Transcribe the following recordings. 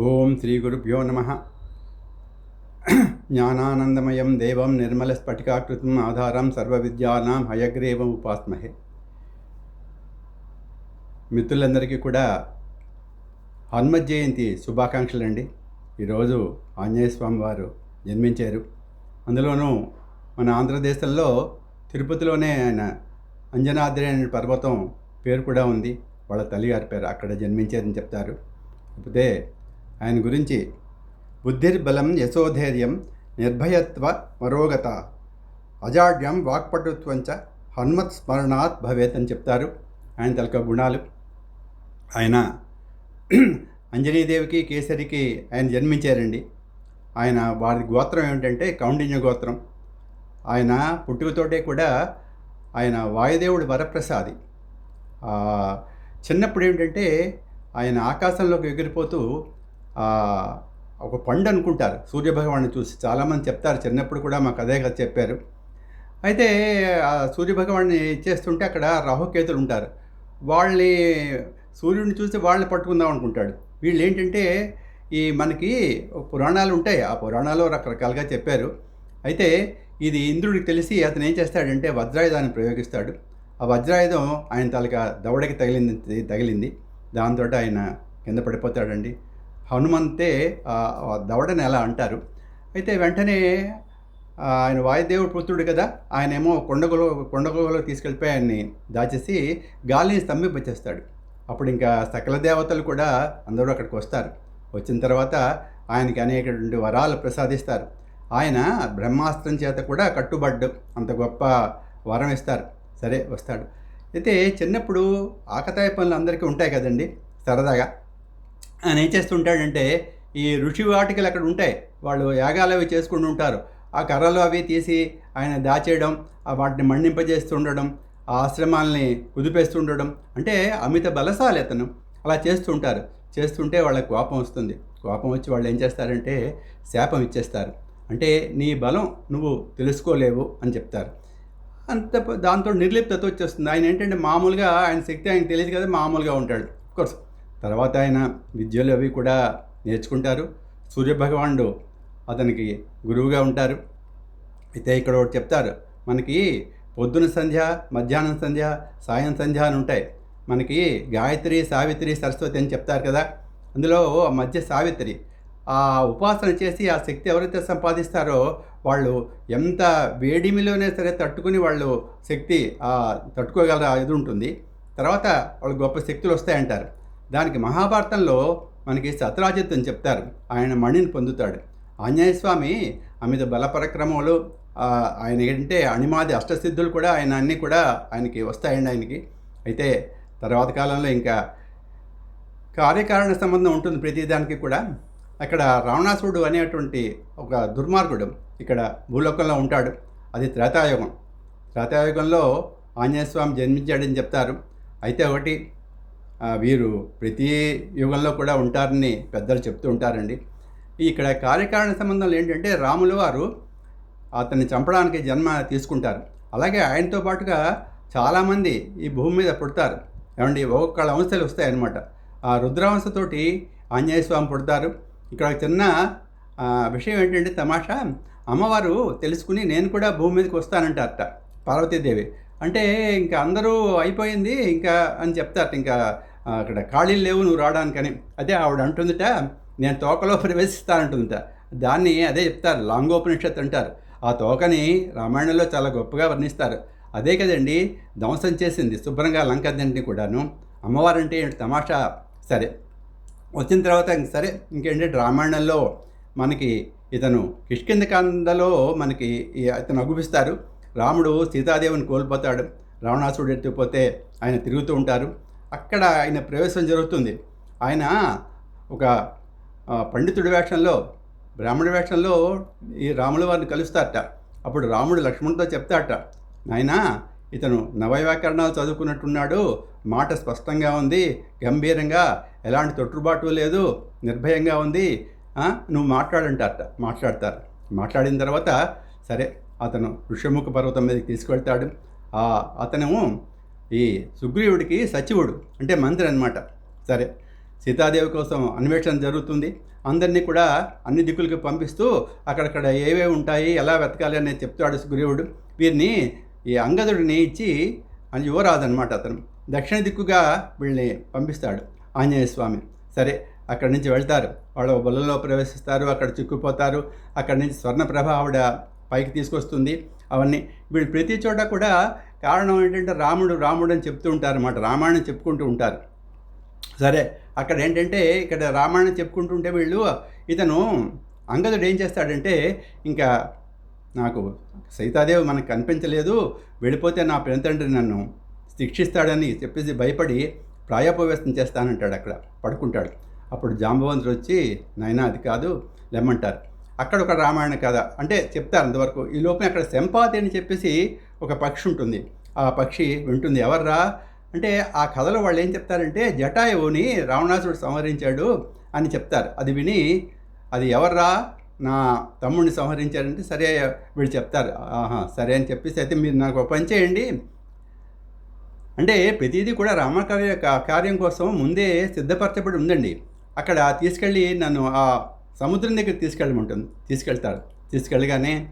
ఓం శ్రీ గురుభ్యో నమ. జ్ఞానానందమయం దేవం నిర్మలస్ఫటికాకృతం ఆధారం సర్వవిద్యానాం హయగ్రీవం ఉపాస్మహే. మిత్రులందరికీ కూడా హనుమ జయంతి శుభాకాంక్షలు అండి ఈరోజు ఆంజనేయ స్వామి వారు జన్మించారు. అందులోనూ మన ఆంధ్రదేశంలో తిరుపతిలోనే ఆయన అంజనాద్రి అనే పర్వతం పేరు కూడా ఉంది. వాళ్ళ తల్లిగారి పేరు అక్కడ జన్మించారని చెప్తారు. కాకపోతే ఆయన గురించి బుద్ధిర్బలం యశోధైర్యం నిర్భయత్వ మరోగత అజాడ్యం వాక్పటుత్వంచ హనుమత్ స్మరణాత్ భవేత్ అని చెప్తారు. ఆయన తలక గుణాలు. ఆయన అంజనీదేవికి కేసరికి ఆయన జన్మించారండి. ఆయన వారి గోత్రం ఏమిటంటే కౌండిన్య గోత్రం. ఆయన పుట్టుకతోటే కూడా ఆయన వాయుదేవుడు వరప్రసాది. చిన్నప్పుడు ఏమిటంటే ఆయన ఆకాశంలోకి ఎగిరిపోతూ ఒక పండు అనుకుంటారు. సూర్యభగవాన్ని చూసి చాలామంది చెప్తారు. చిన్నప్పుడు కూడా మాకు అదే కదా చెప్పారు. అయితే సూర్యభగవాన్ని చేస్తుంటే అక్కడ రాహుకేతులు ఉంటారు. వాళ్ళని సూర్యుడిని చూసి వాళ్ళని పట్టుకుందాం అనుకుంటాడు. వీళ్ళు ఏంటంటే ఈ మనకి పురాణాలు ఉంటాయి. ఆ పురాణాలు రకరకాలుగా చెప్పారు. అయితే ఇది ఇంద్రుడికి తెలిసి అతను ఏం చేస్తాడంటే వజ్రాయుధాన్ని ప్రయోగిస్తాడు. ఆ వజ్రాయుధం ఆయన తలక దవడకి తగిలింది తగిలింది. దాంతో ఆయన కింద పడిపోతాడండి. హనుమంతే దవడని ఎలా అంటారు. అయితే వెంటనే ఆయన వాయుదేవుడు పుత్రుడు కదా ఆయనేమో కొండగులో కొండగులో తీసుకెళ్ళిపోయి ఆయన్ని దాచేసి గాలిని స్తంభింపచేస్తాడు. అప్పుడు ఇంకా సకల దేవతలు కూడా అందరూ అక్కడికి వస్తారు. వచ్చిన తర్వాత ఆయనకి అనేకటువంటి వరాలు ప్రసాదిస్తారు. ఆయన బ్రహ్మాస్త్రం చేత కూడా కట్టుబడ్డు అంత గొప్ప వరం ఇస్తారు. సరే వస్తాడు. అయితే చిన్నప్పుడు ఆకతాయ పనులు అందరికీ ఉంటాయి కదండి సరదాగా. ఆయన ఏం చేస్తుంటాడంటే ఈ ఋషి వాటికలు అక్కడ ఉంటాయి. వాళ్ళు యాగాలు అవి చేసుకుంటూ ఉంటారు. ఆ కర్రలు అవి తీసి ఆయన దాచేయడం వాటిని మండింపజేస్తుండడం ఆ ఆశ్రమాల్ని కుదిపేస్తుండడం అంటే అమిత బలశాలి అతను. అలా చేస్తుంటారు చేస్తుంటే వాళ్ళకి కోపం వస్తుంది. కోపం వచ్చి వాళ్ళు ఏం చేస్తారంటే శాపం ఇచ్చేస్తారు. అంటే నీ బలం నువ్వు తెలుసుకోలేవు అని చెప్తారు. అంత దాంతో నిర్లిప్తత వచ్చేస్తుంది. ఆయన ఏంటంటే మామూలుగా ఆయన శక్తి ఆయనకు తెలియదు కదా మామూలుగా ఉంటాడు. కోర్స్. తర్వాత ఆయన విద్యలు అవి కూడా నేర్చుకుంటారు. సూర్యభగవానుడు అతనికి గురువుగా ఉంటారు. అయితే ఇక్కడ ఒకటి చెప్తారు. మనకి పొద్దున సంధ్య మధ్యాహ్నం సంధ్య సాయం సంధ్య అని ఉంటాయి. మనకి గాయత్రి సావిత్రి సరస్వతి అని చెప్తారు కదా. అందులో ఆ మధ్య సావిత్రి. ఆ ఉపాసన చేసి ఆ శక్తి ఎవరైతే సంపాదిస్తారో వాళ్ళు ఎంత వేడిమిలోనే సరే తట్టుకుని వాళ్ళు శక్తి తట్టుకోగల ఇది ఉంటుంది. తర్వాత వాళ్ళు గొప్ప శక్తులు వస్తాయంటారు. దానికి మహాభారతంలో మనకి సత్రాజిత్ చెప్తారు. ఆయన మణిని పొందుతాడు. ఆంజనేయస్వామి అమిత బలపరక్రమములు ఆయన ఏంటంటే అణిమాది అష్టసిద్ధులు కూడా ఆయన అన్నీ కూడా ఆయనకి వస్తాయండి ఆయనకి. అయితే తర్వాత కాలంలో ఇంకా కార్యకారణ సంబంధం ఉంటుంది ప్రతిదానికి కూడా. అక్కడ రావణాసుడు అనేటువంటి ఒక దుర్మార్గుడు ఇక్కడ భూలోకంలో ఉంటాడు. అది త్రేతాయుగం. త్రేతాయుగంలో ఆంజనేయస్వామి జన్మించాడని చెప్తారు. అయితే ఒకటి వీరు ప్రతి యుగంలో కూడా ఉంటారని పెద్దలు చెప్తూ ఉంటారండి. ఇక్కడ కార్యకారణ సంబంధం ఏంటంటే రాములు వారు అతన్ని చంపడానికి జన్మ తీసుకుంటారు. అలాగే ఆయనతో పాటుగా చాలామంది ఈ భూమి మీద పుడతారు. ఏమండి ఒక్కొక్కళ్ళ అంశాలు వస్తాయన్నమాట. ఆ రుద్రవంశతోటి ఆంజనేయ స్వామి పుడతారు. ఇక్కడ చిన్న విషయం ఏంటంటే తమాషా అమ్మవారు తెలుసుకుని నేను కూడా భూమి మీదకి వస్తానంటారట పార్వతీదేవి. అంటే ఇంకా అందరూ అయిపోయింది ఇంకా అని చెప్తారట. ఇంకా అక్కడ ఖాళీలు లేవు నువ్వు రావడానికని. అదే ఆవిడ అంటుందిట నేను తోకలో ప్రవేశిస్తానంటుందిట. దాన్ని అదే చెప్తారు లాంగోపనిషత్ అంటారు. ఆ తోకని రామాయణంలో చాలా గొప్పగా వర్ణిస్తారు. అదే కదండి ధ్వంసం చేసింది శుభ్రంగా లంకదంటిని కూడాను. అమ్మవారంటే ఏంటి తమాషా? సరే వచ్చిన తర్వాత సరే ఇంకేంటంటే రామాయణంలో మనకి ఇతను కిష్కిందకాండలో మనకి ఇతను అగుపిస్తారు. రాముడు సీతాదేవిని కోల్పోతాడు రావణాసుడు ఎత్తిపోతే ఆయన తిరుగుతూ ఉంటారు. అక్కడ ఆయన ప్రవేశం జరుగుతుంది. ఆయన ఒక పండితుడి వేషంలో బ్రాహ్మణ వేషంలో ఈ రాముల వారిని కలుస్తారట. అప్పుడు రాముడు లక్ష్మణుడితో చెప్తాట నాయనా ఇతను నవవ్యాకరణాలు చదువుకున్నట్టున్నాడు. మాట స్పష్టంగా ఉంది గంభీరంగా ఎలాంటి తొట్టుబాటు లేదు నిర్భయంగా ఉంది. నువ్వు మాట్లాడంటారట మాట్లాడతారు. మాట్లాడిన తర్వాత సరే అతను ఋష్యముఖ పర్వతం మీదకి తీసుకెళ్తాడు. అతను ఈ సుగ్రీవుడికి సచివుడు అంటే మంత్రి అనమాట సరే సీతాదేవి కోసం అన్వేషణ జరుగుతుంది. అందరినీ కూడా అన్ని దిక్కులకి పంపిస్తూ అక్కడక్కడ ఏవేవి ఉంటాయి ఎలా వెతకాలి అనేది చెప్తాడు సుగ్రీవుడు. వీరిని ఈ అంగదుడిని ఇచ్చి అని యువరాజు అనమాట అతను. దక్షిణ దిక్కుగా వీళ్ళని పంపిస్తాడు ఆంజనేయ స్వామి. సరే అక్కడి నుంచి వెళ్తారు. వాళ్ళు బొల్లలో ప్రవేశిస్తారు అక్కడ చిక్కుపోతారు అక్కడి నుంచి స్వర్ణప్రభ ఆవిడ పైకి తీసుకొస్తుంది. అవన్నీ వీళ్ళు ప్రతి చోట కూడా కారణం ఏంటంటే రాముడు రాముడు అని చెప్తూ ఉంటారు అన్నమాట రామాయణం చెప్పుకుంటూ ఉంటారు. సరే అక్కడ ఏంటంటే ఇక్కడ రామాయణం చెప్పుకుంటుంటే వీళ్ళు ఇతను అంగదుడు ఏం చేస్తాడంటే ఇంకా నాకు సీతాదేవి మనకు కనిపించలేదు వెళ్ళిపోతే నా పెనతండ్రి నన్ను శిక్షిస్తాడని చెప్పేసి భయపడి ప్రాయోపవేశం చేస్తానంటాడు అక్కడ పడుకుంటాడు. అప్పుడు జాంబవంతుడు వచ్చి నైనా అది కాదు లెమ్మంటారు. అక్కడ ఒక రామాయణ కథ అంటే చెప్తారు అంతవరకు. ఈ లోపల అక్కడ శంపాతి అని చెప్పేసి ఒక పక్షి ఉంటుంది. ఆ పక్షి వింటుంది ఎవర్రా? అంటే ఆ కథలో వాళ్ళు ఏం చెప్తారంటే జటాయువుని రావణాసుడు సంహరించాడు అని చెప్తారు. అది విని అది ఎవర్రా? నా తమ్ముడిని సంహరించారంటే సరే వీళ్ళు చెప్తారు. ఆహా సరే అని చెప్పేసి అయితే మీరు నాకు పని చేయండి. అంటే ప్రతిదీ కూడా రామకార్య కార్యం కోసం ముందే సిద్ధపరచబడి ఉందండి. అక్కడ తీసుకెళ్ళి నన్ను ఆ సముద్రం దగ్గర తీసుకెళ్ళమంటుంది తీసుకెళ్తాడు తీసుకెళ్ళగానే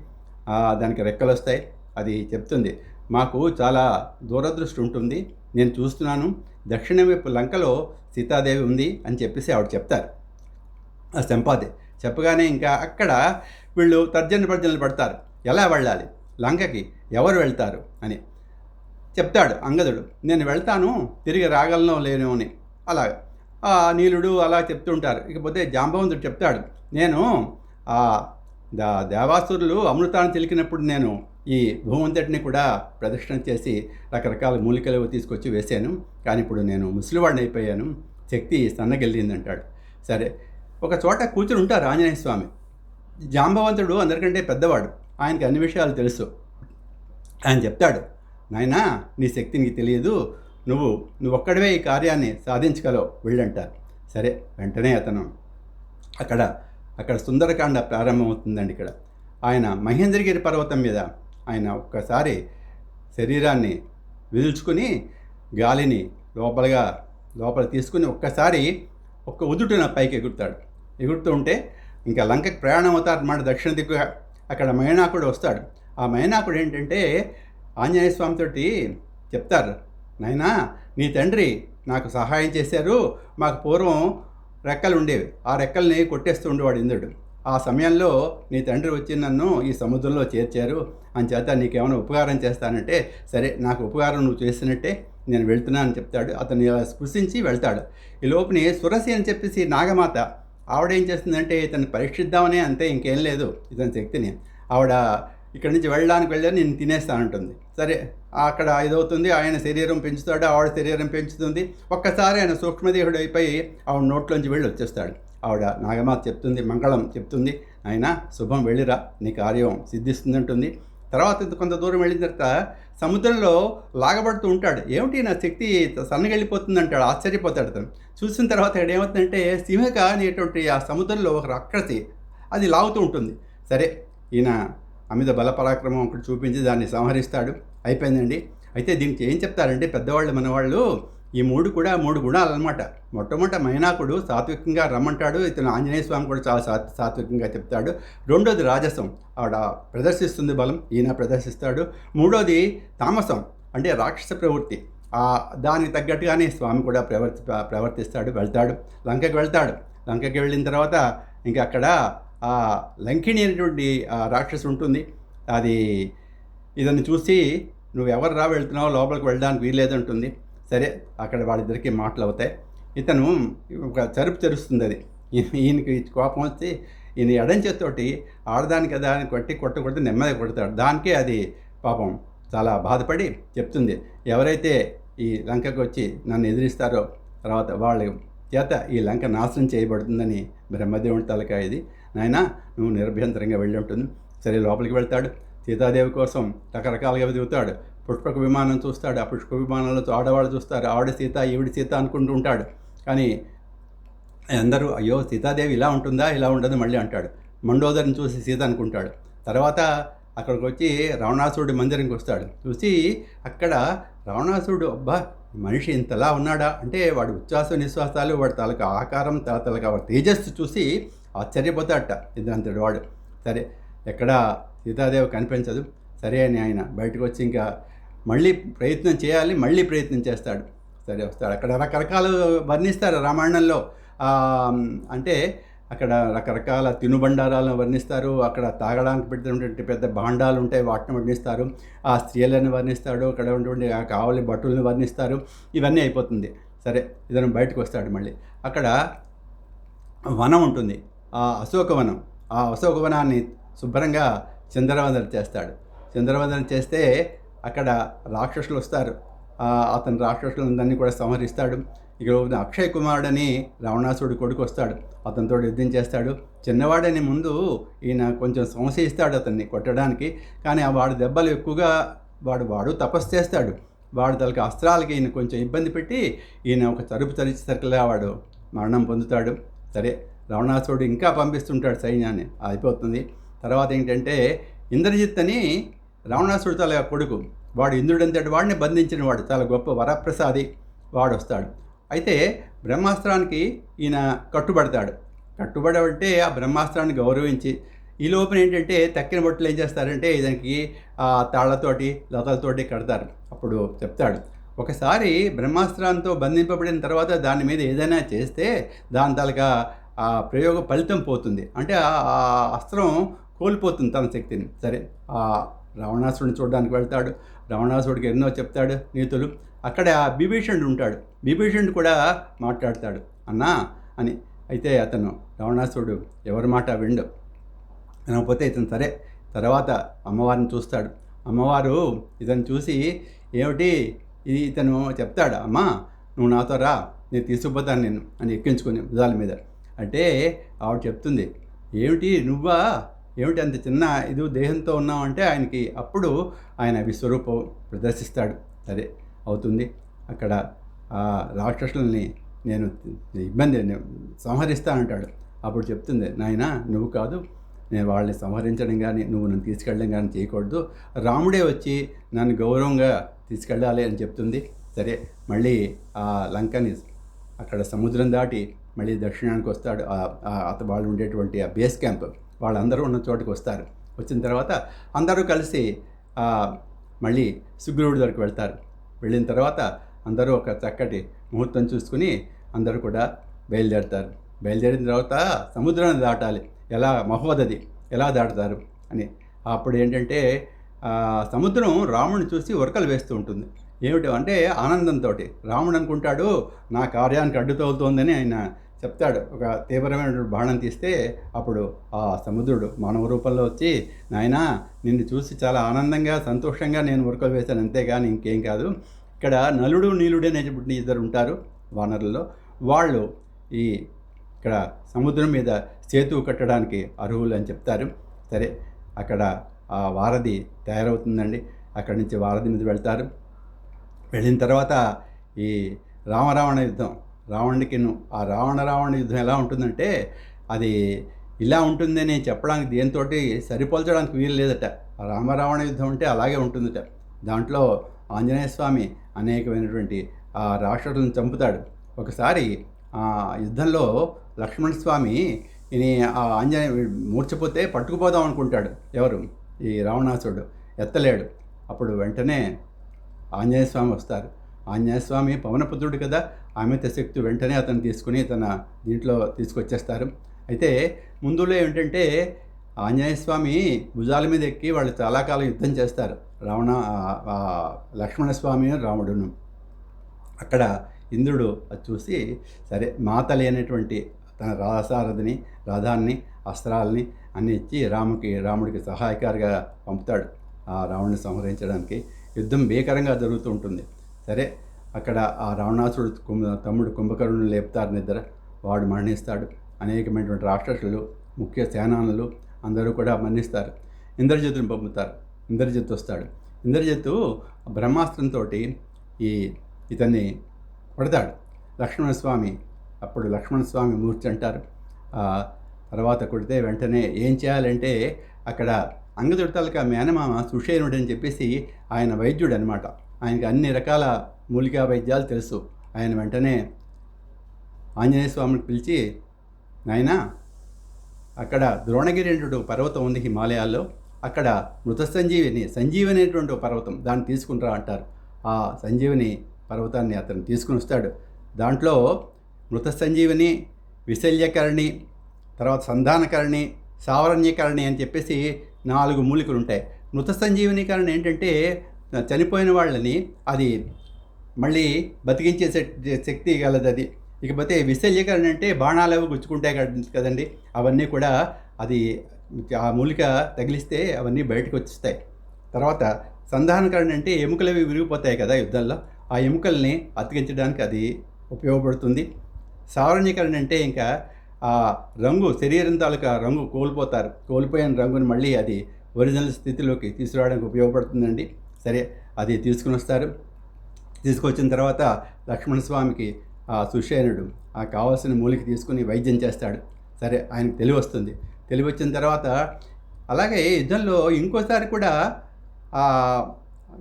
దానికి రెక్కలు వస్తాయి అది చెప్తుంది. మాకు చాలా దూరదృష్టి ఉంటుంది. నేను చూస్తున్నాను. దక్షిణ వైపు లంకలో సీతాదేవి ఉంది అని చెప్పేసి ఆవిడ చెప్తారు. ఆ సంపాది చెప్పగానే ఇంకా అక్కడ వీళ్ళు తర్జన భర్జనలు పడతారు. ఎలా వెళ్ళాలి? లంకకి ఎవరు వెళ్తారు? అని చెప్తాడు అంగదుడు. నేను వెళ్తాను తిరిగి రాగలను లేను అని. అలా ఆ నీలుడు అలా చెప్తుంటారు ఇకపోతే జాంబవంతుడు చెప్తాడు. నేను ఆ దేవాసురులు అమృతాన్ని చిలికినప్పుడు నేను ఈ భూమంతటిని కూడా ప్రదక్షిణ చేసి రకరకాల మూలికలు తీసుకొచ్చి వేశాను. కానీ ఇప్పుడు నేను ముసలివాడిని అయిపోయాను. శక్తి సన్నగిల్లింది అంటాడు సరే ఒక చోట కూర్చుని ఉంటారు ఆంజనేయ స్వామి. జాంబవంతుడు అందరికంటే పెద్దవాడు. ఆయనకి అన్ని విషయాలు తెలుసు. ఆయన చెప్తాడు నాయనా నీ శక్తి నీకు తెలియదు. నువ్వు నువ్వు ఒక్కడవే ఈ కార్యాన్ని సాధించగలవు వెళ్ళంటారు. సరే వెంటనే అతను అక్కడ అక్కడ సుందరకాండ ప్రారంభమవుతుందండి ఇక్కడ. ఆయన మహేంద్రగిరి పర్వతం మీద ఆయన ఒక్కసారి శరీరాన్ని విదుల్చుకుని గాలిని లోపలగా లోపల తీసుకుని ఒక్కసారి ఒక్క ఉదుటున పైకి ఎగురుతాడు. ఎగురుతూ ఉంటే ఇంకా లంకకి ప్రయాణం అవుతారన్నమాట దక్షిణ దిక్కుగా అక్కడ మైనాకుడు వస్తాడు. ఆ మైనాకుడు ఏంటంటే ఆంజనేయ స్వామితోటి చెప్తారు నాయనా నీ తండ్రి నాకు సహాయం చేశారు. మాకు పూర్వం రెక్కలు ఉండేవి. ఆ రెక్కల్ని కొట్టేస్తూ ఉండేవాడు ఇంద్రుడు. ఆ సమయంలో నీ తండ్రి వచ్చి నన్ను ఈ సముద్రంలో చేర్చారు. అని చేత నీకేమైనా ఉపకారం చేస్తానంటే సరే నాకు ఉపకారం నువ్వు చేసినట్టే నేను వెళ్తున్నానని చెప్తాడు. అతను స్పృశించి వెళ్తాడు. ఈ లోపుని సురసి అని చెప్పేసి నాగమాత ఆవిడ ఏం చేస్తుందంటే ఇతను పరీక్షిద్దామనే అంతే ఇంకేం లేదు ఇతని శక్తిని. ఆవిడ ఇక్కడి నుంచి వెళ్ళడానికి వెళ్ళి నేను తినేస్తానంటుంది. సరే అక్కడ ఇదవుతుంది ఆయన శరీరం పెంచుతాడు ఆవిడ శరీరం పెంచుతుంది. ఒక్కసారి ఆయన సూక్ష్మదేహుడు అయిపోయి ఆవిడ నోట్లోంచి వెళ్ళి వచ్చేస్తాడు. ఆవిడ నాగమ్మ చెప్తుంది మంగళం చెప్తుంది ఆయన శుభం వెళ్ళిరా నీ కార్యం సిద్ధిస్తుందంటుంది. తర్వాత కొంత దూరం వెళ్ళిన తర్వాత సముద్రంలో లాగబడుతూ ఉంటాడు. ఏమిటి నా శక్తి సన్నగెళ్ళిపోతుంది అంటాడు ఆశ్చర్యపోతాడు అతను. చూసిన తర్వాత ఇక్కడ ఏమవుతుందంటే సింహక అనేటువంటి ఆ సముద్రంలో ఒక రక్కసి అది లాగుతూ ఉంటుంది. సరే ఈయన అమిత బలపరాక్రమం ఒకటి చూపించి దాన్ని సంహరిస్తాడు. అయిపోయిందండి. అయితే దీనికి ఏం చెప్తారంటే పెద్దవాళ్ళు మనవాళ్ళు ఈ మూడు కూడా మూడు గుణాలు అనమాట మొట్టమొదట మైనాకుడు సాత్వికంగా రమ్మంటాడు ఇతను ఆంజనేయ స్వామి కూడా చాలా సాత్ సాత్వికంగా చెప్తాడు. రెండోది రాజసం ఆవిడ ప్రదర్శిస్తుంది బలం ఈయన ప్రదర్శిస్తాడు. మూడోది తామసం అంటే రాక్షస ప్రవృత్తి. దానికి తగ్గట్టుగానే స్వామి కూడా ప్రవర్తి ప్రవర్తిస్తాడు వెళ్తాడు. లంకకి వెళ్తాడు. లంకకి వెళ్ళిన తర్వాత ఇంకా అక్కడ ఆ లంకిణి అనేటువంటి రాక్షసు ఉంటుంది. అది ఇదని చూసి నువ్వు ఎవరు రా వెళ్తున్నావు? లోపలికి వెళ్ళడానికి వీల్లేదంటుంది. సరే అక్కడ వాళ్ళిద్దరికీ మాటలు అవుతాయి ఇతను ఒక చరుపు తెరుస్తుంది అది. ఈయనకి కోపం వచ్చి ఈయన ఎడం చేత్తోటి ఆడదాని కదా అని కొట్టి కొట్ట కొడితే నెమ్మది కొడతాడు. దానికే అది పాపం చాలా బాధపడి చెప్తుంది. ఎవరైతే ఈ లంకకు వచ్చి నన్ను ఎదిరిస్తారో తర్వాత వాళ్ళ చేత ఈ లంక నాశనం చేయబడుతుందని బ్రహ్మదేవుని తలక ఇది. నాయన నువ్వు నిర్భ్యంతరంగా వెళ్ళి ఉంటుంది. సరే లోపలికి వెళ్తాడు. సీతాదేవి కోసం రకరకాలుగా దిగుతాడు పుష్పక విమానం చూస్తాడు ఆ పుష్ప విమానంలో ఆడవాళ్ళు చూస్తారు ఆవిడ సీత ఈవిడ సీత అనుకుంటూ ఉంటాడు. కానీ అందరూ అయ్యో సీతాదేవి ఇలా ఉంటుందా? ఇలా ఉండదు మళ్ళీ అంటాడు. మండోదరిని చూసి సీత అనుకుంటాడు. తర్వాత అక్కడికి వచ్చి రావణాసురుడి మందిరంకి వస్తాడు. చూసి అక్కడ రావణాసురుడు అబ్బా మనిషి ఇంతలా ఉన్నాడా? అంటే వాడి ఉచ్ఛ్వాస నిశ్వాసాలు వాడి తాలూకా ఆకారం తల తాలూకా వాడి తేజస్సు చూసి ఆశ్చర్యపోతాడట ఇద్దరంతటి వాడు. సరే ఎక్కడ సీతాదేవి కనిపించదు. సరే అని ఆయన బయటకు వచ్చి ఇంకా మళ్ళీ ప్రయత్నం చేయాలి మళ్ళీ ప్రయత్నం చేస్తాడు. సరే వస్తాడు. అక్కడ రకరకాలు వర్ణిస్తారు రామాయణంలో. అంటే అక్కడ రకరకాల తినుబండారాలను వర్ణిస్తారు. అక్కడ తాగడానికి పెట్టినటువంటి పెద్ద భాండాలు ఉంటాయి వాటిని వర్ణిస్తారు. ఆ స్త్రీలను వర్ణిస్తాడు. అక్కడ ఉన్నటువంటి ఆ కావలి భటులను వర్ణిస్తారు. ఇవన్నీ అయిపోతుంది. సరే ఇతను బయటకు వస్తాడు మళ్ళీ. అక్కడ వనం ఉంటుంది. ఆ అశోకవనం ఆ అశోకవనాన్ని శుభ్రంగా చంద్రవందన చేస్తాడు. చంద్రవందన చేస్తే అక్కడ రాక్షసులు వస్తారు. అతని అతను రాక్షసులందరినీ కూడా సంహరిస్తాడు. ఇక అక్షయ్ కుమారుడని రావణాసుడు కొడుకు వస్తాడు. అతనితో యుద్ధం చేస్తాడు. చిన్నవాడని ముందు ఈయన కొంచెం సంశయిస్తాడు అతన్ని కొట్టడానికి. కానీ ఆ వాడు దెబ్బలు ఎక్కువగా వాడు వాడు తపస్సు చేస్తాడు. వాడు తలకి అస్త్రాలకి ఈయన కొంచెం ఇబ్బంది పెట్టి ఈయన ఒక తరుపు తరిచేసరికలా వాడు మరణం పొందుతాడు. సరే రావణాసుడు ఇంకా పంపిస్తుంటాడు సైన్యాన్ని. అయిపోతుంది. తర్వాత ఏంటంటే ఇంద్రజిత్ అని రావణాసుడు తల కొడుకు. వాడు ఇంద్రుడంతటి వాడిని బంధించిన వాడు. చాలా గొప్ప వరప్రసాది వాడు వస్తాడు అయితే బ్రహ్మాస్త్రానికి ఈయన కట్టుబడతాడు. కట్టుబడబట్టే ఆ బ్రహ్మాస్త్రాన్ని గౌరవించి ఈ లోపల ఏంటంటే తక్కిన బొట్టులు ఏం చేస్తారంటే దానికి ఆ తాళ్ళతోటి లతలతోటి కడతారు. అప్పుడు చెప్తాడు. ఒకసారి బ్రహ్మాస్త్రంతో బంధింపబడిన తర్వాత దాని మీద ఏదైనా చేస్తే దాని తలగా ఆ ప్రయోగ ఫలితం పోతుంది. అంటే ఆ- అస్త్రం కోల్పోతుంది తన శక్తిని. సరే రావణాసుడిని చూడడానికి వెళ్తాడు. రావణాసుడికి ఎన్నో చెప్తాడు నీతులు. అక్కడ బిభీషణుడు ఉంటాడు. బిభీషణుడు కూడా మాట్లాడతాడు. అన్నా అని. అయితే అతను రావణాసుడు ఎవరి మాట విండు? వినకపోతే ఇతను సరే. తర్వాత అమ్మవారిని చూస్తాడు. అమ్మవారు ఇతను చూసి ఏమిటి? ఇది ఇతను చెప్తాడు అమ్మా నువ్వు నాతో రా. నేను తీసుకుపోతాను నేను అని ఎక్కించుకుని భుజాల మీద. అంటే ఆవిడ చెప్తుంది ఏమిటి నువ్వా ఏమిటి అంత చిన్న ఇది దేహంతో ఉన్నామంటే ఆయనకి అప్పుడు ఆయన విశ్వరూపం ప్రదర్శిస్తాడు. సరే అవుతుంది. అక్కడ ఆ రాక్షసుల్ని నేను ఇబ్బంది సంహరిస్తానంటాడు అప్పుడు చెప్తుంది నాయన నువ్వు కాదు. నేను వాళ్ళని సంహరించడం కానీ నువ్వు నన్ను తీసుకెళ్ళడం కానీ చేయకూడదు. రాముడే వచ్చి నన్ను గౌరవంగా తీసుకెళ్ళాలి అని చెప్తుంది. సరే మళ్ళీ ఆ లంకని అక్కడ సముద్రం దాటి మళ్ళీ దక్షిణానికి వస్తాడు. అత వాళ్ళు ఉండేటువంటి ఆ బేస్ క్యాంప్. వాళ్ళందరూ ఉన్న చోటుకు వస్తారు. వచ్చిన తర్వాత అందరూ కలిసి మళ్ళీ సుగ్రీవుడి దగ్గరికి వెళ్తారు. వెళ్ళిన తర్వాత అందరూ ఒక చక్కటి ముహూర్తం చూసుకుని అందరూ కూడా బయలుదేరుతారు. బయలుదేరిన తర్వాత సముద్రాన్ని దాటాలి. ఎలా మహోదది ఎలా దాటుతారు అని. అప్పుడు ఏంటంటే సముద్రం రాముడిని చూసి ఉరకలు వేస్తూ ఉంటుంది. ఏమిటి అంటే ఆనందంతో రాముడు అనుకుంటాడు నా కార్యానికి అడ్డు తగులుతోందని ఆయన చెప్తాడు. ఒక తీవ్రమైన బాణం తీస్తే అప్పుడు ఆ సముద్రుడు మానవ రూపంలో వచ్చి నాయనా నిన్ను చూసి చాలా ఆనందంగా సంతోషంగా నేను ఉరకలు వేశాను. అంతేగాని ఇంకేం కాదు. ఇక్కడ నలుడు నీలుడు అనేటువంటి ఇద్దరు ఉంటారు వానరుల్లో. వాళ్ళు ఈ ఇక్కడ సముద్రం మీద సేతు కట్టడానికి అర్హులు అని చెప్తారు. సరే అక్కడ ఆ వారధి తయారవుతుందండి. అక్కడి నుంచి వారధి మీద వెళ్తారు. వెళ్ళిన తర్వాత ఈ రామరావణ యుద్ధం రావణుడికి ఆ రావణ రావణ యుద్ధం ఎలా ఉంటుందంటే అది ఇలా ఉంటుందని చెప్పడానికి దేంతో సరిపోల్చడానికి వీలు లేదట. ఆ రామరావణ యుద్ధం అంటే అలాగే ఉంటుందట. దాంట్లో ఆంజనేయ స్వామి అనేకమైనటువంటి ఆ రాక్షసులను చంపుతాడు. ఒకసారి ఆ యుద్ధంలో లక్ష్మణ స్వామి ఆ ఆంజనేయ మూర్చిపోతే పట్టుకుపోదాం అనుకుంటాడు ఎవరు? ఈ రావణాసుడు ఎత్తలేడు. అప్పుడు వెంటనే ఆంజనేయ స్వామి వస్తారు. ఆంజనేయ స్వామి పవనపుత్రుడు కదా ఆమెత శక్తి వెంటనే అతను తీసుకుని తన దీంట్లో తీసుకొచ్చేస్తారు. అయితే ముందులో ఏంటంటే ఆంజనేయ స్వామి భుజాల మీద ఎక్కి వాళ్ళు చాలా కాలం యుద్ధం చేస్తారు. రావణ లక్ష్మణ స్వామి రాముడును. అక్కడ ఇంద్రుడు అది చూసి సరే మాత లేనటువంటి తన రాసారథిని రథాన్ని అస్త్రాలని అన్ని ఇచ్చి రాముకి రాముడికి సహాయకారిగా పంపుతాడు ఆ రావణ్ణి సంహరించడానికి. యుద్ధం భీకరంగా జరుగుతూ ఉంటుంది. సరే అక్కడ ఆ రావణాసుడు కుంభ తమ్ముడు కుంభకర్ణుని లేపుతారు నిద్ర. వాడు మరణిస్తాడు. అనేకమైనటువంటి రాక్షసులు ముఖ్య సేనానులు అందరూ కూడా మరణిస్తారు. ఇంద్రజిత్తుని పంపుతారు. ఇంద్రజిత్తు వస్తాడు. ఇంద్రజిత్తు బ్రహ్మాస్త్రంతో ఈ ఇతన్ని కొడతాడు. లక్ష్మణస్వామి అప్పుడు లక్ష్మణ స్వామి మూర్తి అంటారు. తర్వాత కొడితే వెంటనే ఏం చేయాలంటే అక్కడ అంగదుడి మేనమామ సుషేనుడు అని చెప్పేసి ఆయన వైద్యుడు అనమాట ఆయనకి అన్ని రకాల మూలికా వైద్యాలు తెలుసు. ఆయన వెంటనే ఆంజనేయ స్వామిని పిలిచి నాయన అక్కడ ద్రోణగిరి అనేటువంటి పర్వతం ఉంది హిమాలయాల్లో. అక్కడ మృత సంజీవిని సంజీవని అనేటువంటి పర్వతం దాన్ని తీసుకునిరా అంటారు. ఆ సంజీవిని పర్వతాన్ని అతను తీసుకుని వస్తాడు. దాంట్లో మృత సంజీవిని విశల్యకరణి తర్వాత సంధానకరణి సావరణ్యకరణి అని చెప్పేసి నాలుగు మూలికలు ఉంటాయి మృత సంజీవనీకరణ ఏంటంటే చనిపోయిన వాళ్ళని అది మళ్ళీ బతికించే శక్తి గలది అది. ఇకపోతే విశల్యకరణ అంటే బాణాలు అవి గుచ్చుకుంటాయి కదండి. అవన్నీ కూడా అది ఆ మూలిక తగిలిస్తే అవన్నీ బయటకు వచ్చేస్తాయి. తర్వాత సంధానకరణ అంటే ఎముకలు అవి విరిగిపోతాయి కదా యుద్ధంలో. ఆ ఎముకల్ని అతికించడానికి అది ఉపయోగపడుతుంది. సావరణీకరణ అంటే ఇంకా ఆ రంగు శరీరం తాలూకా రంగు కోల్పోతారు. కోల్పోయిన రంగుని మళ్ళీ అది ఒరిజినల్ స్థితిలోకి తీసుకురావడానికి ఉపయోగపడుతుందండి. సరే అది తీసుకుని వస్తారు. తీసుకొచ్చిన తర్వాత లక్ష్మణ స్వామికి ఆ సుషేనుడు ఆ కావాల్సిన మూలిక తీసుకుని వైద్యం చేస్తాడు. సరే ఆయనకు తెలివి వస్తుంది. తెలివి వచ్చిన తర్వాత అలాగే యుద్ధంలో ఇంకోసారి కూడా ఆ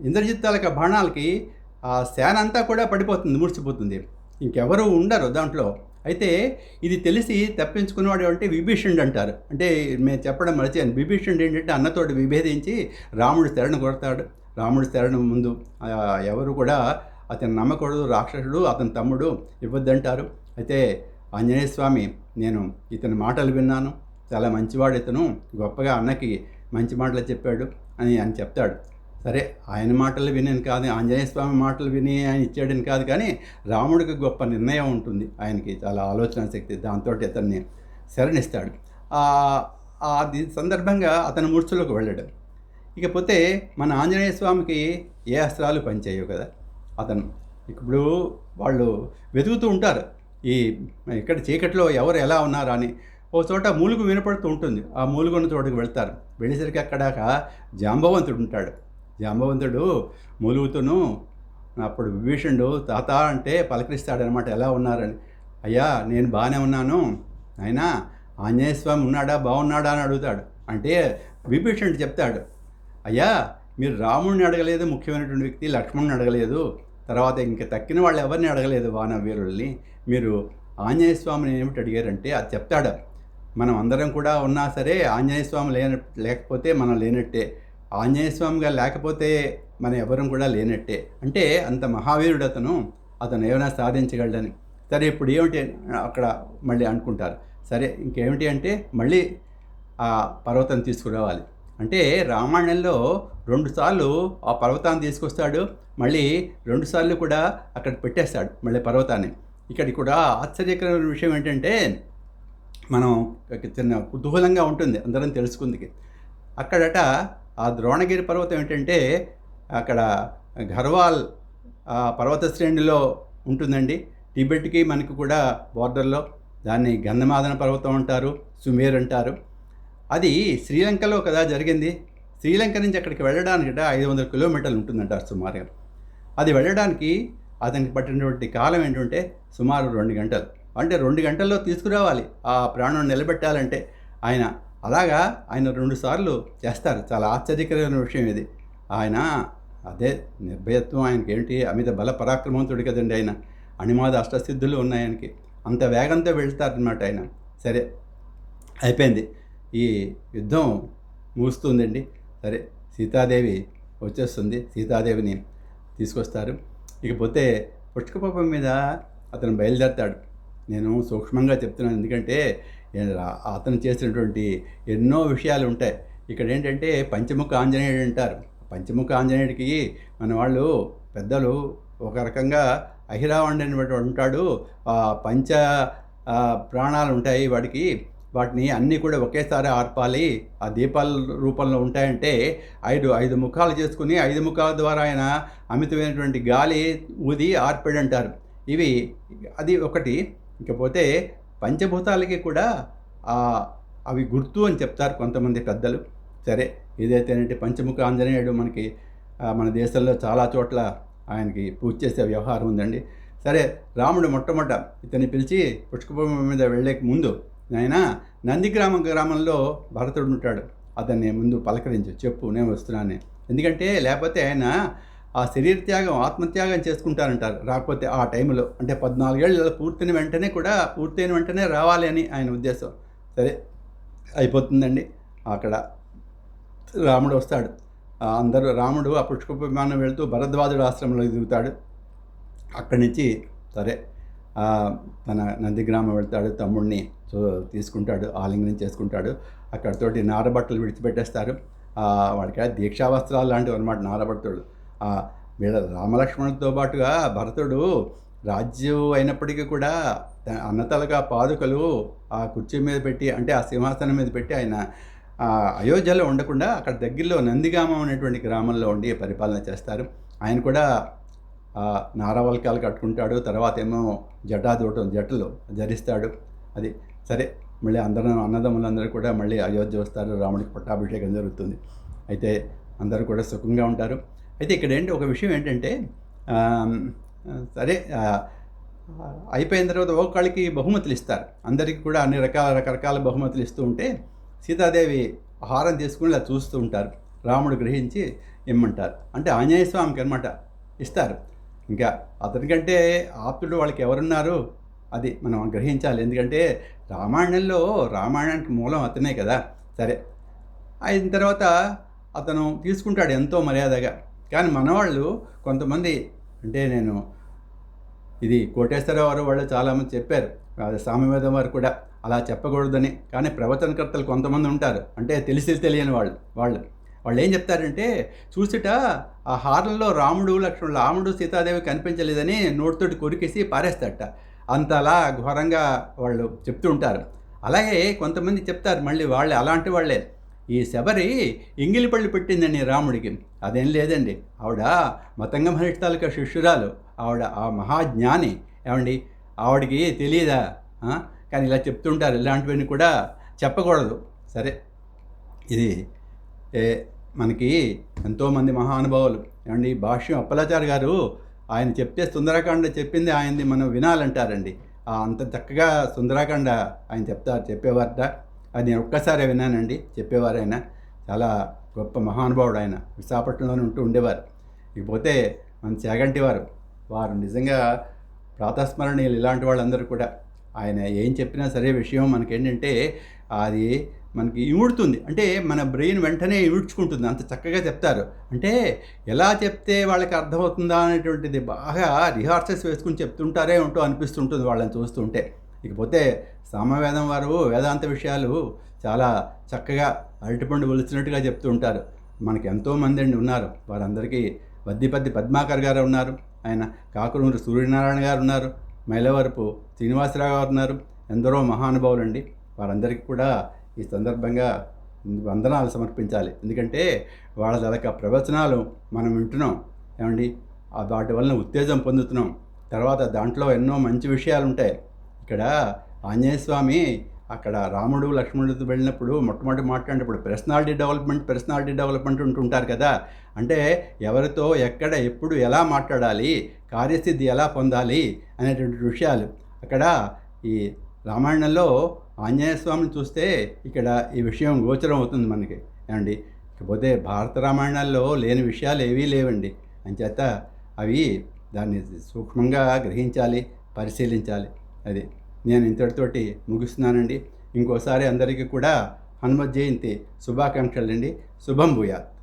ఇంద్రజిత్తాలక బాణాలకి ఆ సేన అంతా కూడా పడిపోతుంది ముడిచిపోతుంది ఇంకెవరు ఉండరు దాంట్లో. అయితే ఇది తెలిసి తప్పించుకున్నవాడు అంటే విభీషణుడు అంటారు. అంటే మేము చెప్పడం మర్చిపోయాను. విభీషణుడు ఏంటంటే అన్నతోటి విభేదించి రాముడు శరణు కొడతాడు. రాముడు శరణం ముందు ఎవరు కూడా అతను నమ్మకూడదు రాక్షసుడు అతని తమ్ముడు ఇవ్వద్దంటారు. అయితే ఆంజనేయ స్వామి నేను ఇతని మాటలు విన్నాను. చాలా మంచివాడు ఇతను. గొప్పగా అన్నకి మంచి మాటలు చెప్పాడు అని ఆయన చెప్తాడు. సరే ఆయన మాటలు వినేను కాదు ఆంజనేయ స్వామి మాటలు విని ఆయన ఇచ్చాడని కాదు కానీ రాముడికి గొప్ప నిర్ణయం ఉంటుంది. ఆయనకి చాలా ఆలోచన శక్తి దాంతో అతన్ని శరణిస్తాడు. ఆ- సందర్భంగా అతను మూర్ఛలోకి వెళ్ళాడు. ఇకపోతే మన ఆంజనేయ స్వామికి ఏ అస్త్రాలు పనిచేయవు కదా. అతను. ఇప్పుడు వాళ్ళు వెతుకుతూ ఉంటారు. ఈ ఇక్కడ చీకట్లో ఎవరు ఎలా ఉన్నారా అని. ఓ చోట మూలుగు వినపడుతూ ఉంటుంది. ఆ మూలుగు ఉన్న చోటుకు వెళ్తారు. వెళ్ళేసరికి అక్కడాక జాంబవంతుడు ఉంటాడు. జాంబవంతుడు మూలుగుతూను అప్పుడు విభీషణుడు తాత అంటే పలకరిస్తాడనమాట ఎలా ఉన్నారని? అయ్యా నేను బాగానే ఉన్నాను. అయినా ఆంజనేయ స్వామి ఉన్నాడా బాగున్నాడా అని అడుగుతాడు. అంటే విభీషణుడు చెప్తాడు. అయ్యా మీరు రాముడిని అడగలేదు ముఖ్యమైనటువంటి వ్యక్తి లక్ష్మణుని అడగలేదు. తర్వాత ఇంక తక్కిన వాళ్ళు ఎవరిని అడగలేదు వానవీరుల్ని మీరు ఆంజనేయ స్వామిని ఏమిటి అడిగారంటే అది చెప్తాడు. మనం అందరం కూడా ఉన్నా సరే ఆంజనేయ స్వామి లేన లేకపోతే మనం లేనట్టే. ఆంజనేయ స్వామిగా లేకపోతే మనం ఎవరం కూడా లేనట్టే. అంటే అంత మహావీరుడు అతను అతను ఏమైనా సాధించగలడని. సరే ఇప్పుడు ఏమిటి అక్కడ మళ్ళీ అనుకుంటారు. సరే ఇంకేమిటి అంటే మళ్ళీ ఆ పర్వతం తీసుకురావాలి. అంటే రామాయణంలో రెండుసార్లు ఆ పర్వతాన్ని తీసుకొస్తాడు మళ్ళీ రెండుసార్లు కూడా అక్కడ పెట్టేస్తాడు మళ్ళీ పర్వతాన్ని. ఇక్కడ కూడా ఆశ్చర్యకరమైన విషయం ఏంటంటే మనం చిన్న కుతూహలంగా ఉంటుంది అందరం తెలుసుకుందికి. అక్కడట ఆ ద్రోణగిరి పర్వతం ఏంటంటే అక్కడ ఘర్వాల్ పర్వత శ్రేణిలో ఉంటుందండి. టిబెట్కి మనకి కూడా బార్డర్లో దాన్ని గంధమాదన పర్వతం అంటారు సుమేర్ అంటారు. అది శ్రీలంకలో కదా జరిగింది. శ్రీలంక నుంచి అక్కడికి వెళ్ళడానికి ఐదు వందల కిలోమీటర్లు ఉంటుందంటారు సుమారుగా. అది వెళ్ళడానికి అతనికి పట్టినటువంటి కాలం ఏంటంటే సుమారు రెండు గంటలు. అంటే రెండు గంటల్లో తీసుకురావాలి. ఆ ప్రాణం నిలబెట్టాలంటే ఆయన అలాగా ఆయన రెండు సార్లు చేస్తారు. చాలా ఆశ్చర్యకరమైన విషయం ఇది. ఆయన అదే నిర్భయత్వం ఆయనకి ఏంటి అమిత బల పరాక్రమవంతుడు కదండి ఆయన. అణిమాద అష్టసిద్ధులు ఉన్నాయి ఆయనకి. అంత వేగంతో వెళ్తారనమాట ఆయన. సరే అయిపోయింది. ఈ యుద్ధం ముగుస్తుందండి. సరే సీతాదేవి వచ్చేస్తుంది. సీతాదేవిని తీసుకొస్తారు. ఇకపోతే పుష్కపాపం మీద అతను బయలుదేరతాడు. నేను సూక్ష్మంగా చెప్తున్నాను. ఎందుకంటే అతను చేసినటువంటి ఎన్నో విషయాలు ఉంటాయి. ఇక్కడ ఏంటంటే పంచముఖ ఆంజనేయుడు అంటారు. పంచముఖ ఆంజనేయుడికి మన వాళ్ళు పెద్దలు ఒక రకంగా అహిరావణుడు అనేటువంటి ఉంటాడు. ఆ పంచ ప్రాణాలు ఉంటాయి వాడికి. వాటిని అన్నీ కూడా ఒకేసారి ఆర్పాలి. ఆ దీపాల రూపంలో ఉంటాయంటే ఐదు ఐదు ముఖాలు చేసుకుని ఐదు ముఖాల ద్వారా ఆయన అమితమైనటువంటి గాలి ఊది ఆర్పాడు అంటారు ఇవి అది ఒకటి. ఇకపోతే పంచభూతాలకి కూడా ఆ, అవి గుర్తు అని చెప్తారు కొంతమంది పెద్దలు. సరే ఏదైతేనంటే పంచముఖ ఆంజనేయుడు మనకి మన దేశంలో చాలా చోట్ల ఆయనకి పూజ చేసే వ్యవహారం ఉందండి. సరే రాముడు మొట్టమొదట ఇతన్ని పిలిచి పుష్పభూమి మీద వెళ్ళే ముందు ఆయన నందిగ్రామ గ్రామంలో భరతుడు ఉంటాడు. అతన్ని ముందు పలకరించు చెప్పు నేను వస్తున్నాను ఎందుకంటే లేకపోతే ఆయన ఆ శరీర త్యాగం ఆత్మత్యాగం చేసుకుంటారంటారు. రాకపోతే ఆ టైంలో అంటే పద్నాలుగేళ్ళు పూర్తయిన వెంటనే కూడా పూర్తయిన వెంటనే రావాలి అని ఆయన ఉద్దేశం. సరే అయిపోతుందండి. అక్కడ రాముడు వస్తాడు. అందరూ రాముడు ఆ పుష్ప విమానం వెళ్తూ భరద్వాజుడు ఆశ్రమంలో దిగుతాడు. అక్కడి నుంచి సరే తన నందిగ్రామం వెళ్తాడు తమ్ముడిని. సో తీసుకుంటాడు ఆలింగనం చేసుకుంటాడు. అక్కడతోటి నారబట్టలు విడిచిపెట్టేస్తారు. వాడికి దీక్షావస్త్రాలు దీక్షా వస్త్రాలు లాంటివి అనమాట నారబట్టలు వీళ్ళ రామలక్ష్మణులతో పాటుగా భరతుడు రాజ్యం అయినప్పటికీ కూడా అన్నతలుగా అన్నతలగా పాదుకలు ఆ కుర్చీ మీద పెట్టి అంటే ఆ సింహాసనం మీద పెట్టి ఆయన అయోధ్యలో ఉండకుండా అక్కడ దగ్గరలో నందిగామం అనేటువంటి గ్రామంలో ఉండి పరిపాలన చేస్తారు. ఆయన కూడా నారవల్కాలు కట్టుకుంటాడు తర్వాత ఏమో జటాదూటం జటలు ధరిస్తాడు. అది సరే మళ్ళీ అందరూ అన్నదమ్ములందరూ కూడా మళ్ళీ అయోధ్య వస్తారు రాముడికి పట్టాభిషేకం జరుగుతుంది. అయితే అందరూ కూడా సుఖంగా ఉంటారు. అయితే ఇక్కడ ఏంటి ఒక విషయం ఏంటంటే సరే అయిపోయిన తర్వాత ఒక్కొక్కళ్ళకి బహుమతులు ఇస్తారు. అందరికీ కూడా అన్ని రకాల రకరకాల బహుమతులు ఇస్తూ ఉంటే సీతాదేవి హారం తీసుకుని ఇలా చూస్తూ ఉంటారు. రాముడు గ్రహించి ఇమ్మంటారు. అంటే ఆంజనేయ స్వామికి అనమాట ఇస్తారు. ఇంకా అతనికంటే ఆప్తుడు వాళ్ళకి ఎవరున్నారు? అది మనం గ్రహించాలి. ఎందుకంటే రామాయణంలో రామాయణానికి మూలం అతనే కదా. సరే. అయిన తర్వాత అతను తీసుకుంటాడు ఎంతో మర్యాదగా. కానీ మనవాళ్ళు కొంతమంది అంటే నేను ఇది కోటేశ్వరరావు వాళ్ళు చాలామంది చెప్పారు. అది సామవేదం వారు కూడా అలా చెప్పకూడదని. కానీ ప్రవచనకర్తలు కొంతమంది ఉంటారు. అంటే తెలిసి తెలియని వాళ్ళు వాళ్ళు. వాళ్ళు ఏం చెప్తారంటే చూసిట ఆ హారంలో రాముడు లక్ష్మణుడు రాముడు సీతాదేవి కనిపించలేదని నోటితోటి కొరికేసి పారేస్తాట అంతలా ఘోరంగా వాళ్ళు చెప్తూ ఉంటారు. అలాగే కొంతమంది చెప్తారు మళ్ళీ వాళ్ళే అలాంటి వాళ్ళే. ఈ శబరి ఇంగిలిపళ్ళు పెట్టిందండి రాముడికి. అదేం లేదండి. ఆవిడ మతంగ మహర్షి తాలూకా శిష్యురాలు. ఆవిడ ఆ మహాజ్ఞాని. ఏమండి? ఆవిడకి తెలియదా కానీ ఇలా చెప్తుంటారు ఇలాంటివన్నీ కూడా చెప్పకూడదు. సరే. ఇది ఏ మనకి ఎంతోమంది మహానుభావులు. ఏమండి? భాష్యం అప్పలాచారి గారు ఆయన చెప్తే సుందరకాండ చెప్పింది ఆయనది మనం వినాలంటారండి. అంత చక్కగా సుందరకాండ ఆయన చెప్తారు చెప్పేవారట. అది నేను ఒక్కసారే విన్నానండి చెప్పేవారు ఆయన. చాలా గొప్ప మహానుభావుడు ఆయన. విశాఖపట్నంలోనే ఉంటూ ఉండేవారు. ఇకపోతే మన చాగంటి వారు వారు నిజంగా ప్రాతస్మరణీయులు ఇలాంటి వాళ్ళందరూ కూడా. ఆయన ఏం చెప్పినా సరే విషయం మనకేంటంటే అది మనకి ఇముడుతుంది. అంటే మన బ్రెయిన్ వెంటనే ఇముడ్చుకుంటుంది. అంత చక్కగా చెప్తారు. అంటే ఎలా చెప్తే వాళ్ళకి అర్థమవుతుందా అనేటువంటిది బాగా రిహార్సల్స్ వేసుకుని చెప్తుంటారే ఉంటూ అనిపిస్తుంటుంది వాళ్ళని చూస్తుంటే. ఇకపోతే సామవేదం వారు వేదాంత విషయాలు చాలా చక్కగా అరటిపండు ఒలిచినట్టుగా చెప్తూ ఉంటారు మనకి ఎంతోమంది అండి ఉన్నారు. వారందరికీ వద్దిపద్ది పద్మాకర్ గారు ఉన్నారు. ఆయన కాకులూరు సూర్యనారాయణ గారు ఉన్నారు. మైలవరపు శ్రీనివాసరావు గారు ఉన్నారు. ఎందరో మహానుభావులండి. వారందరికీ కూడా ఈ సందర్భంగా వందనాలు సమర్పించాలి. ఎందుకంటే వాళ్ళ యొక్క ప్రవచనాలు మనం వింటున్నాం. ఏమండి? వాటి వలన ఉత్తేజం పొందుతున్నాం. తర్వాత దాంట్లో ఎన్నో మంచి విషయాలు ఉంటాయి ఇక్కడ ఆంజనేయ స్వామి అక్కడ రాముడు లక్ష్మణుడితో వెళ్ళినప్పుడు మొట్టమొదటి మాట్లాడినప్పుడు పర్సనాలిటీ డెవలప్మెంట్ పర్సనాలిటీ డెవలప్మెంట్ ఉంటుంటారు కదా. అంటే ఎవరితో ఎక్కడ ఎప్పుడు ఎలా మాట్లాడాలి కార్యసిద్ధి ఎలా పొందాలి అనేటువంటి విషయాలు. అక్కడ ఈ రామాయణంలో ఆంజనేయ స్వామిని చూస్తే ఇక్కడ ఈ విషయం గోచరం అవుతుంది మనకి. ఏమండి? ఇకపోతే భారత రామాయణాల్లో లేని విషయాలు ఏవీ లేవండి. అంచేత అవి దాన్ని సూక్ష్మంగా గ్రహించాలి పరిశీలించాలి. అది నేను ఇంతటితోటి ముగిస్తున్నానండి. ఇంకోసారి అందరికీ కూడా హనుమత్ జయంతి శుభాకాంక్షలు అండి శుభం భూయాత్.